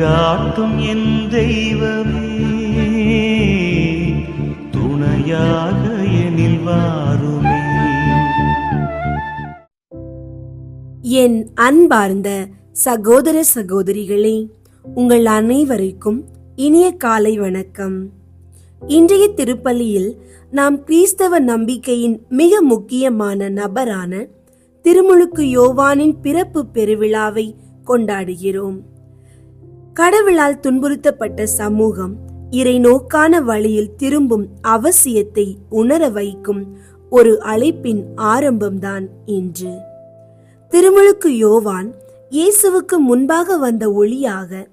வழிகாட்டும் என் தெய்வமே. துணையாக எனில் வாருமே. என் அன்பார்ந்த சகோதர சகோதரிகளே உங்கள் அனைவருக்கும் இனிய காலை வணக்கம். இன்றைய திருப்பலியில் நாம் கிறிஸ்தவ நம்பிக்கையின் மிக முக்கியமான நபரான திருமுழுக்கு யோவானின் பிறப்பு பெருவிழாவை கொண்டாடுகிறோம். கடவுளால் துன்புறுத்தப்பட்ட சமூகம் இறை நோக்கான வழியில் திரும்பும் அவசியத்தை உணர வைக்கும் ஒரு அழைப்பின் ஆரம்பம்தான் இன்று. திருமுழுக்கு யோவான் இயேசுவுக்கு முன்பாக வந்த ஒளியாக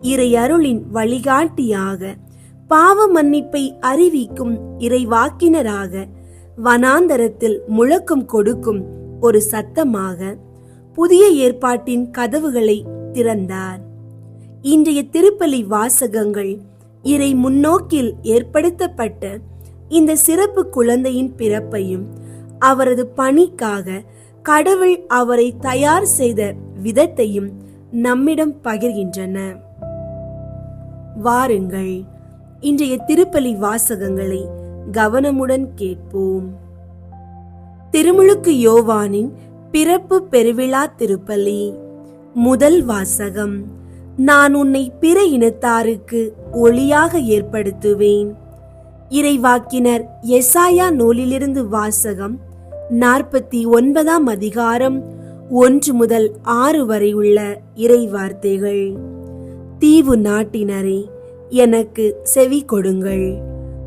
இறை அருளின் வழிகாட்டியாக பாவ மன்னிப்பை அறிவிக்கும் இறைவாக்கினராக வனாந்தரத்தில் முழக்கம் கொடுக்கும் ஒரு சத்தமாக புதிய ஏற்பாட்டின் கதவுகளை திறந்தார். இன்றைய திருப்பலி வாசகங்கள் இறை முன்னோக்கில் ஏற்படுத்தப்பட்ட இந்த சிறப்பு குழந்தையின் பிறப்பையும் அவரது பணிக்காக கடவுள் அவரை தயார் செய்த விதத்தையும் நம்மிடம் பகிர்கின்றன. வாருங்கள் இன்றைய திருப்பலி வாசகங்களை கவனமுடன் கேட்போம். திருமுழுக்கு யோவானின் பிறப்பு பெருவிழா திருப்பலி முதல் வாசகம் நான் உன்னை பிற இனத்தாருக்கு ஒளியாக ஏற்படுத்துவேன். இறைவாக்கினர் எசாயா நூலிலிருந்து வாசகம் நாற்பத்தி ஒன்பதாம் அதிகாரம் ஒன்று முதல் ஆறு வரை உள்ள இறை வார்த்தைகள் தீவு நாட்டினரே எனக்கு செவி கொடுங்கள்.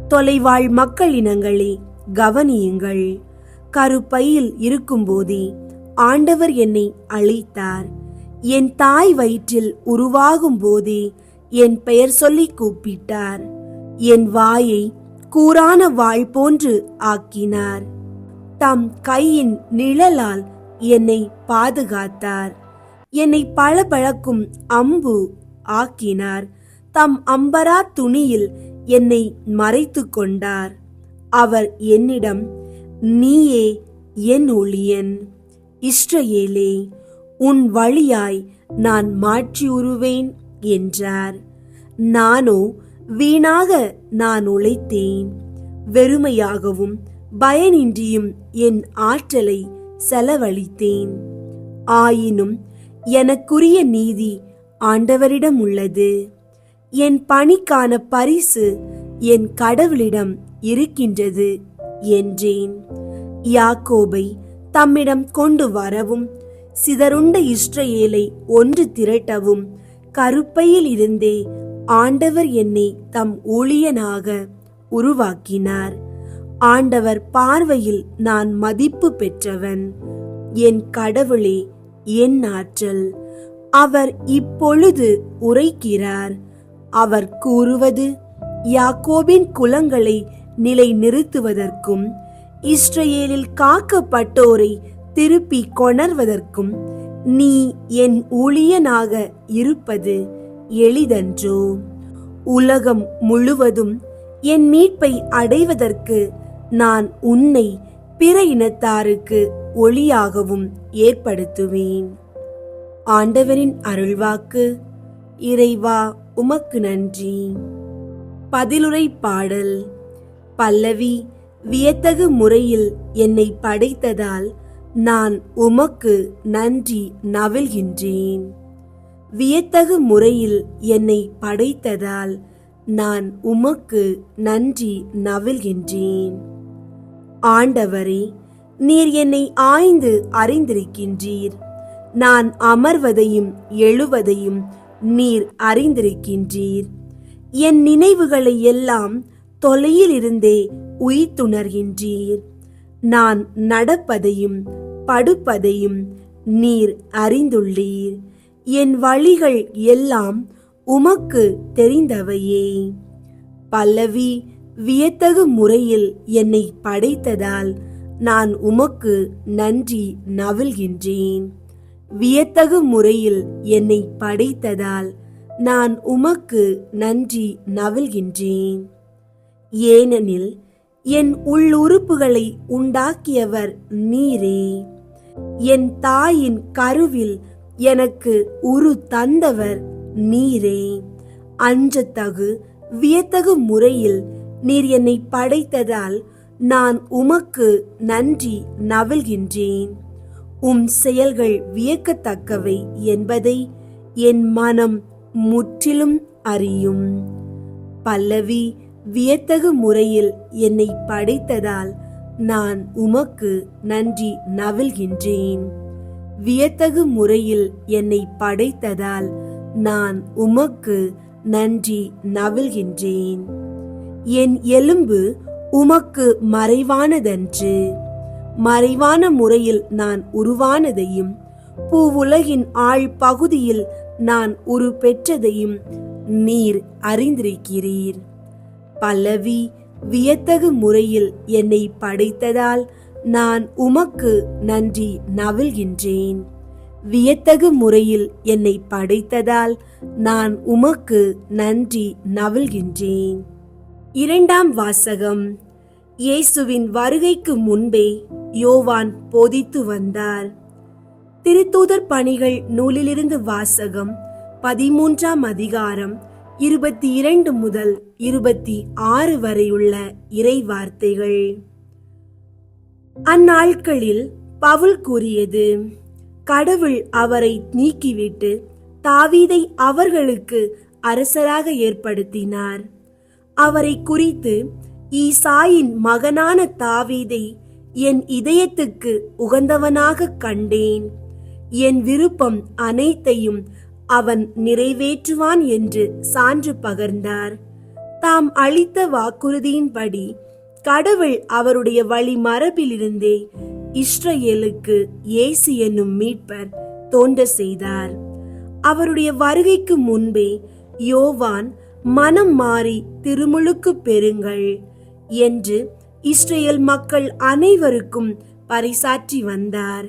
தொலைவாழ் மக்கள் இனங்களே கவனியுங்கள். கருப்பையில் இருக்கும்போதே ஆண்டவர் என்னை அழைத்தார். என் தாய் வயிற்றில் உருவாகும் போதே என் பெயர் சொல்லி கூப்பிட்டார். என் வாயை கூரான வாழ் போன்று ஆக்கினார். தம் கையின் நிழலால் என்னை பாதுகாத்தார். என்னை பளபளக்கும் அம்பு ஆக்கினார். தம் அம்பரா துணியில் என்னை மறைத்து கொண்டார். அவர் என்னிடம் நீயே என் ஒளியன் இஸ்ரவேலே உன் வழியாய் நான் மாற்றி உருவேன் என்றார். நானோ வீணாக நான் உழைத்தேன். வெறுமையாகவும் பயனின்றியும் என் ஆற்றலை செலவழித்தேன். ஆயினும் எனக்குரிய நீதி ஆண்டவரிடம் உள்ளது. என் பணிக்கான பரிசு என் கடவுளிடம் இருக்கின்றது என்றேன். யாக்கோபை தம்மிடம் கொண்டு வரவும் சிதறுண்ட இஸ்ரேலை ஒன்று திரட்டவும் கருப்பையில் இருந்தே ஆண்டவர் என்னை தம் ஊழியனாக உருவாக்கினார். ஆண்டவர் பார்வையில் நான் மதிப்பு பெற்றவன். என் கடவுளே என் ஆற்றல். அவர் இப்பொழுது உரைக்கிறார். அவர் கூறுவது யாக்கோபின் குலங்களை நிலை நிறுத்துவதற்கும் இஸ்ரேலில் காக்கப்பட்டோரை திருப்பி கொணர்வதற்கும் நீ என் ஊழியனாக இருப்பது எளிதன்றோ? உலகம் முழுவதும் என் மீட்பை அடைவதற்கு நான் உன்னை பிற இனத்தாருக்கு ஒளியாகவும் ஏற்படுத்துவேன். ஆண்டவரின் அருள்வாக்கு இறைவா உமக்கு நன்றி. பதிலுரை பாடல் பல்லவி வியத்தகு முறையில் என்னை படைத்ததால் நான் உமக்கு நன்றி நவில்கின்றேன் வியத்தகு முறையில் என்னை படைத்ததால் நான் உமக்கு நன்றி நவில்கின்றேன் ஆண்டவரே நீர் என்னை ஆய்ந்து அறிந்திருக்கின்றீர். நான் அமர்வதையும் எழுவதையும் நீர் அறிந்திருக்கின்றீர். என் நினைவுகளை எல்லாம் தொலையிலிருந்தே உயிர்த்துணர்கின்றீர் நான் நடப்பதையும் படுப்பதையும் நீர் அறிந்துள்ளீர். என் வழிகள் எல்லாம் உமக்கு தெரிந்தவையே. பல்லவி வியத்தகு முறையில் என்னை படைத்ததால் நான் உமக்கு நன்றி நவில்கின்றேன் வியத்தகு முறையில் என்னை படைத்ததால் நான் உமக்கு நன்றி நவில்கின்றேன் ஏனெனில் என் உள்ளுறுப்புகளை உண்டாக்கியவர் நீரே. என் தாயின் கருவில் எனக்கு உரு தந்தவர் நீரே. அஞ்சத்தகு வியத்தகு முறையில் நீர் என்னை படைத்ததால் நான் உமக்கு நன்றி நவல்கின்றேன் உம் செயல்கள் வியக்கத்தக்கவை என்பதை என் மனம் முற்றிலும் அறியும். பல்லவி வியத்தகு முறையில் என்னை படைத்ததால் நான் உமக்கு நன்றி நவில்கின்றேன் வியத்தகு முறையில் என்னை படைத்ததால் நான் உமக்கு நன்றி நவில்கின்றேன் என் எலும்பு உமக்கு மறைவானதன்று. மறைவான முறையில் நான் உருவானதையும் பூவுலகின் ஆழ் பகுதியில் நான் உரு பெற்றதையும் நீர் அறிந்திருக்கிறீர். பல்லவி வியத்தகு முறையில் என்னை படைத்ததால் நான் உமக்கு நன்றி நவில்கின்றேன் வியத்தகு முறையில் என்னை படைத்ததால் நான் உமக்கு நன்றி நவில்கின்றேன் இரண்டாம் வாசகம். இயேசுவின் வருகைக்கு முன்பே யோவான் போதித்து வந்தார். திருத்தூதர் பணிகள் நூலிலிருந்து வாசகம் பதிமூன்றாம் அதிகாரம் இருபத்தி இரண்டு முதல் இருபத்தி ஆறு வரையுள்ள இறை வார்த்தைகள் அந்நாட்களில் பவுல் கூறியது கடவுள் அவரை நீக்கிவிட்டு தாவீதை அவர்களுக்கு அரசராக ஏற்படுத்தினார். அவரை குறித்து ஈசாயின் மகனான தாவீதை என் இதயத்துக்கு உகந்தவனாக கண்டேன். என் விருப்பம் அனைத்தையும் அவன் நிறைவேற்றுவான் என்று சான்று பகர்ந்தார். தாம் அளித்த வாக்குறுதியின்படி கடவுள் அவருடைய வழி மரபிலிருந்தே இஸ்ரேலுக்கு இயேசு என்னும் மீட்பர் தோன்ற செய்தார். அவருடைய வருகைக்கு முன்பே யோவான் மனம் மாறி திருமுழுக்கு பெறுங்கள் என்று இஸ்ரேல் மக்கள் அனைவருக்கும் பரிசாற்றி வந்தார்.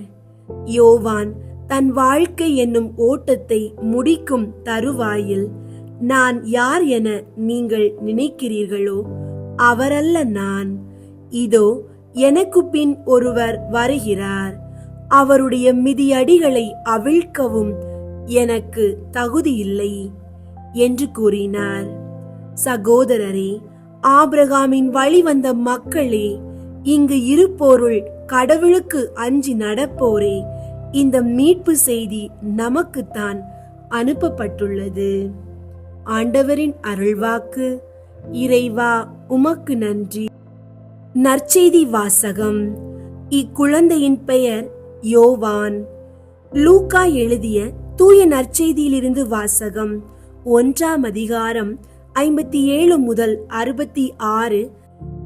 யோவான் தன் வாழ்க்கை என்னும் ஓட்டத்தை முடிக்கும் தருவாயில் நான் யார் என நீங்கள் நினைக்கிறீர்களோ அவரல்ல நான். இதோ எனக்கு பின் ஒருவர் வருகிறார். அவருடைய மிதியடிகளை அவிழ்க்கவும் எனக்கு தகுதியில்லை என்று கூறினார். சகோதரரே ஆபிரகாமின் வழி வந்த மக்களே இங்கு இருப்போருள் கடவுளுக்கு அஞ்சி நடப்போரே. இந்த மீட்பு செய்தி நமக்குத்தான் அனுப்பப்பட்டுள்ளது. ஆண்டவரின் அருள்வாக்கு. இறைவா உமக்கு நன்றி. நற்செய்தி வாசகம். இக்குழந்தையின் பெயர் யோவான். லூக்கா எழுதிய தூய நற்செய்தியிலிருந்து வாசகம். ஒன்றாம் அதிகாரம் ஐம்பத்தி ஏழு முதல் அறுபத்தி ஆறு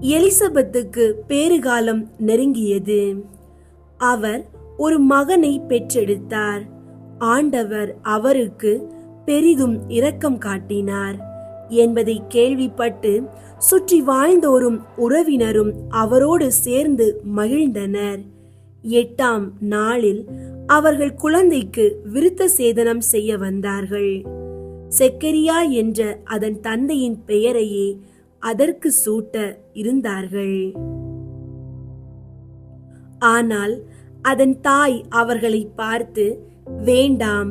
எலிசபெத்துக்கு பேறுகாலம் நெருங்கியது. அவர் ஒரு மகனை பெற்றெடுத்தார். ஆண்டவர் அவருக்கு பெரிதும் இரக்கம் காட்டினார். என்பதை கேள்விப்பட்டு சுற்றி வாழ்ந்தோரும் உறவினரும் அவரோடு சேர்ந்து மகிழ்ந்தனர். எட்டாம் நாளில் அவர்கள் குழந்தைக்கு விருத்த சேதனம் செய்ய வந்தார்கள். செக்கரியா என்ற அதன் தந்தையின் பெயரையே அதற்கு சூட்ட இருந்தார்கள். ஆனால் அதன் தாய் அவர்களை பார்த்து வேண்டாம்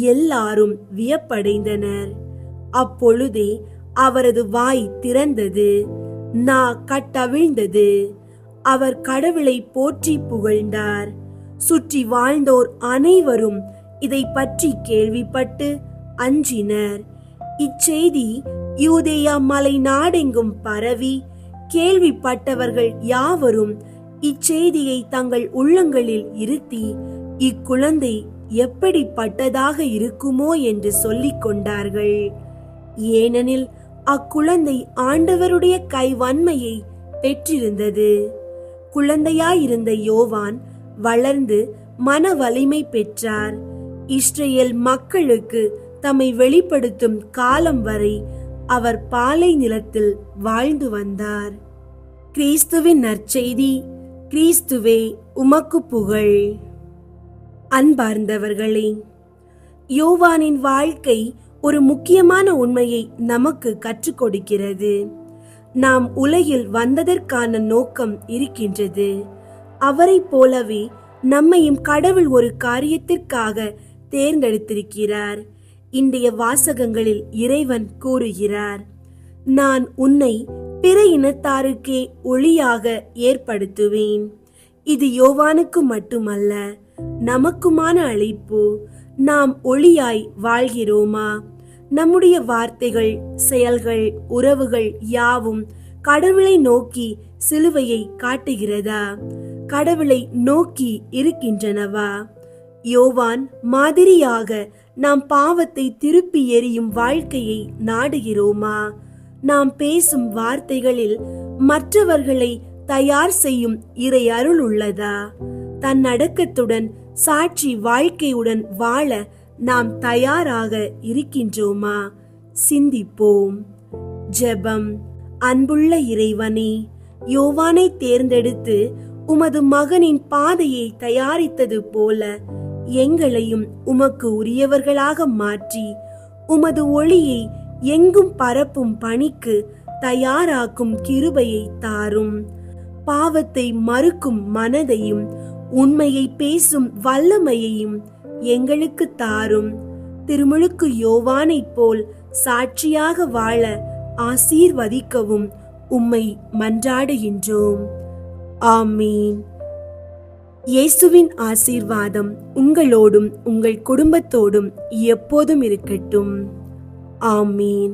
எல்லாரும் வியப்படைந்தனர். அப்பொழுதே அவரது வாய் திறந்தது. நா கட்டவிழ்ந்தது. அவர் கடவுளை போற்றி புகழ்ந்தார். சுற்றி வாழ்ந்தோர் அனைவரும் இதை பற்றி கேள்விப்பட்டு அஞ்சினர். இச்செய்தி யூதேயா மலை நாடெங்கும் பரவி கேள்விப்பட்டவர்கள் யாவரும் இச்செய்தியை தங்கள் உள்ளங்களில் இருத்தி இக்குழந்தை எப்படிப்பட்டதாக இருக்குமோ என்று சொல்லிக் கொண்டார்கள். ஏனெனில் அக்குழந்தை ஆண்டவருடைய கைவன்மையை பெற்றிருந்தது. குழந்தையாயிருந்த யோவான் வளர்ந்து மன வலிமை பெற்றார். இஸ்ரேல் மக்களுக்கு தம்மை வெளிப்படுத்தும் காலம் வரை அவர் பாலை நிலத்தில் வாழ்ந்து வந்தார். கிறிஸ்துவின் நற்செய்தி கிறிஸ்துவே உமக்கு புகழ். அன்பார்ந்தவர்களே யோவானின் வாழ்க்கை ஒரு முக்கியமான உண்மையை நமக்கு கற்றுக் கொடுக்கிறது. நாம் உலகில் வந்ததற்கான நோக்கம் இருக்கின்றது. அவரைப் போலவே நம்மையும் கடவுள் ஒரு காரியத்திற்காக தேர்ந்தெடுத்திருக்கிறார். இன்றைய வாசகங்களில் இறைவன் கூறுகிறார் நான் உன்னை பிற இனத்தாருக்கே ஒளியாக ஏற்படுத்துவேன். இது யோவானுக்கு மட்டுமல்ல நமக்குமான அழைப்பு நாம் ஒளியாய் வாழ்கிறோமா? நம்முடைய வார்த்தைகள் செயல்கள் உறவுகள் யாவும் கடவுளை நோக்கி சிலுவையை காட்டுகிறதா? கடவுளை நோக்கி இருக்கின்றனவா? யோவான் மாதிரியாக நாம் பாவத்தை திருப்பி எறியும் வாழ்க்கையை நாடுகிறோமா? நாம் பேசும் வார்த்தைகளில் மற்றவர்களை தயார் செய்யும் இறை அருள் உள்ளதா? தன் அடக்கத்துடன் சாட்சி வாழ்க்கையுடன் வாழ நாம் தயாராக இருக்கின்றோமா? சிந்திப்போம். ஜெபம். அன்புள்ள இறைவனே யோவானை தேர்ந்தெடுத்து உமது மகனின் பாதையை தயாரித்தது போல எங்களையும் உமக்கு உரியவர்களாக மாற்றி உமது ஒளியை எங்கும் பரப்பும் பணிக்கு தயாராக்கும் கிருபையை தாரும். பாவத்தை மறுக்கும் மனதையும் உண்மையை பேசும் வல்லமையையும் எங்களுக்கு தாரும். திருமுழுக்கு யோவானைப் போல் சாட்சியாக வாழ ஆசீர்வதிக்கவும் உம்மை மன்றாடுகின்றோம். ஆமீன். இயேசுவின் ஆசீர்வாதம் உங்களோடும் உங்கள் குடும்பத்தோடும் எப்போதும் இருக்கட்டும். ஆமீன்.